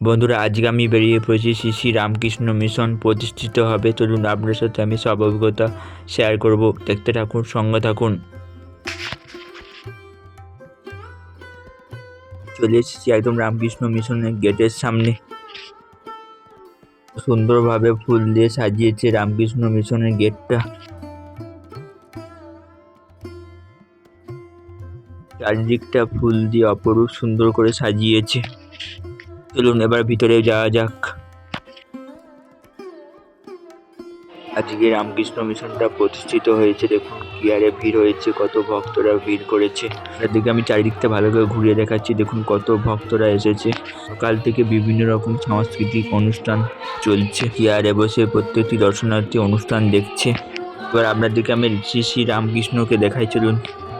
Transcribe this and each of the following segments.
বন্ধুরা, আজকে আমি বেরিয়ে পড়েছি শ্রী শ্রী রামকৃষ্ণ মিশন প্রতিষ্ঠিত হবে। চলুন আপনার সাথে আমি সব অভিজ্ঞতা শেয়ার করব। দেখতে থাকুন, সঙ্গে থাকুন। চলে এসেছি একদম রামকৃষ্ণ মিশনের গেটের সামনে। সুন্দরভাবে ফুল দিয়ে সাজিয়েছে রামকৃষ্ণ মিশনের গেটটা। চারিদিকটা ফুল দিয়ে অপরূপ সুন্দর করে সাজিয়েছে। চলুন এবার ভিতরে যাওয়া যাক। আজকে রামকৃষ্ণ মিশনটা প্রতিষ্ঠিত হয়েছে, দেখুন কি আরে ভিড় হয়েছে, কত ভক্তরা ভিড় করেছে। এদিকে আমি চারিদিকটা ভালো করে ঘুরিয়ে দেখাচ্ছি, দেখুন কত ভক্তরা এসেছে। সকাল থেকে বিভিন্ন রকম সাংস্কৃতিক অনুষ্ঠান চলছে। চেয়ারে বসে প্রত্যেকটি দর্শনার্থী অনুষ্ঠান দেখছে। এবার আপনাদেরকে আমি শ্রী শ্রী রামকৃষ্ণকে দেখাই, চলুন।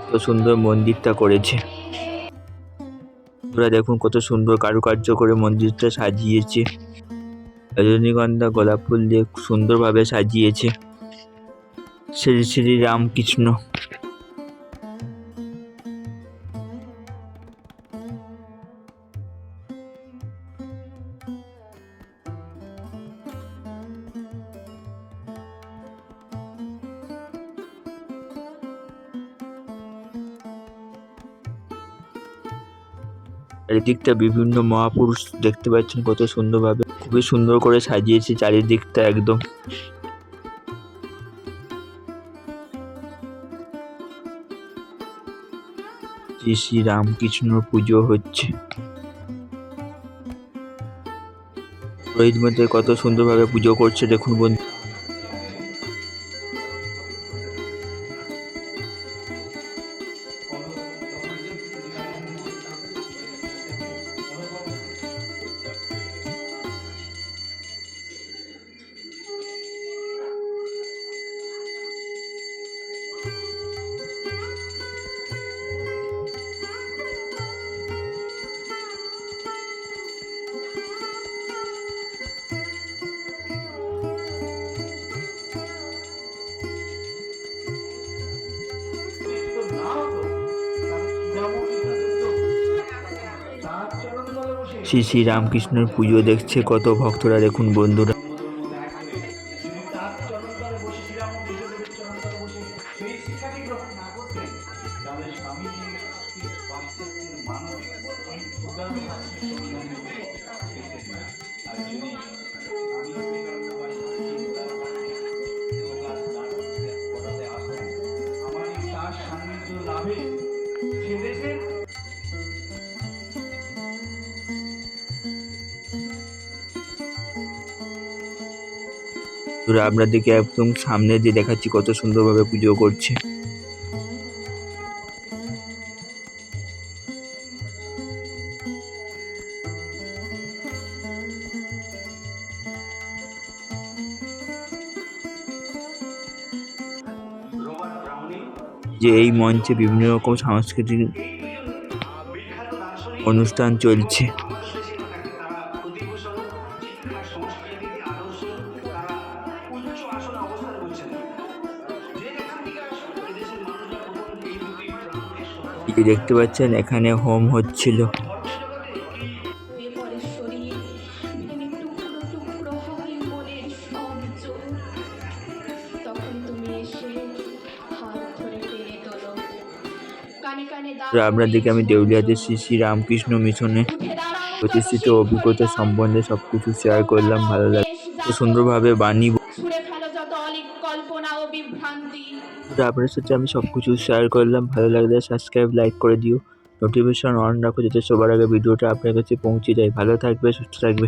কত সুন্দর মন্দিরটা করেছে। আপনারা দেখুন কত সুন্দর কারুকার্য করে মন্দিরটা সাজিয়েছে। রজনীগন্ধা গোলাপ ফুল দিয়ে সুন্দরভাবে সাজিয়েছে। শ্রী শ্রী রামকৃষ্ণ। চারিদিকটা বিভিন্ন মহাপুরুষ দেখতে পাচ্ছেন কত সুন্দরভাবে। খুবই সুন্দর করে সাজিয়েছে চারিদিকটা একদম। শ্রী শ্রী রামকৃষ্ণ পুজো হচ্ছে। পুরোহিত মধ্যে কত সুন্দরভাবে পুজো করছে, দেখুন বন্ধু। শ্রী শ্রী রামকৃষ্ণের পুজো দেখছে কত ভক্তরা দেখুন বন্ধুরা। বন্ধুরা আপনাদেরকে একদম সামনে দিয়ে দেখাচ্ছি কত সুন্দরভাবে পুজো করছে। যে এই মঞ্চে বিভিন্ন রকম সাংস্কৃতিক অনুষ্ঠান চলছে। উচ্চ আসনে অবস্থান করছেন দেখতে পাচ্ছেন? এখানে হোম হচ্ছিল। বন্ধুরা, আপনাদেরকে আমি দেউলিয়াতে শ্রী শ্রী রামকৃষ্ণ মিশনে প্রতিষ্ঠিত অভিজ্ঞতা সম্বন্ধে সবকিছু শেয়ার করলাম ভালো লাগে সুন্দরভাবে বাণী অলিক কল্পনা ও বিভ্রান্তি। আপনার সাথে আমি সব কিছু শেয়ার করলাম। ভালো লাগলে সাবস্ক্রাইব লাইক করে দিও। নোটিফিকেশন অন রাখো, যাতে সবার আগে ভিডিওটা আপনার কাছে পৌঁছে যায়। ভালো থাকবে, সুস্থ থাকবে।